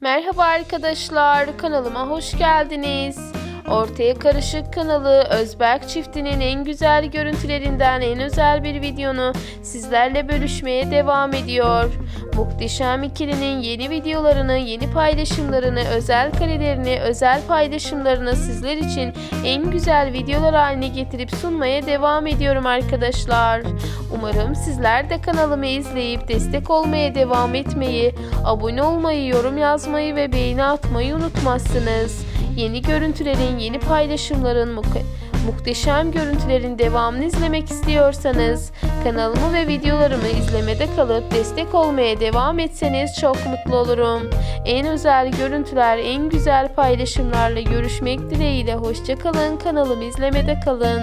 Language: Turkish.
Merhaba arkadaşlar, kanalıma hoş geldiniz. Ortaya Karışık kanalı Özberk çiftinin en güzel görüntülerinden en özel bir videonu sizlerle bölüşmeye devam ediyor. Muhteşem ikilinin yeni videolarını, yeni paylaşımlarını, özel karelerini, özel paylaşımlarını sizler için en güzel videolar haline getirip sunmaya devam ediyorum arkadaşlar. Umarım sizler de kanalımı izleyip destek olmaya devam etmeyi, abone olmayı, yorum yazmayı ve beğeni atmayı unutmazsınız. Yeni görüntülerin, yeni paylaşımların, muhteşem görüntülerin devamını izlemek istiyorsanız kanalımı ve videolarımı izlemede kalıp destek olmaya devam etseniz çok mutlu olurum. En özel görüntüler, en güzel paylaşımlarla görüşmek dileğiyle hoşçakalın. Kanalımı izlemede kalın.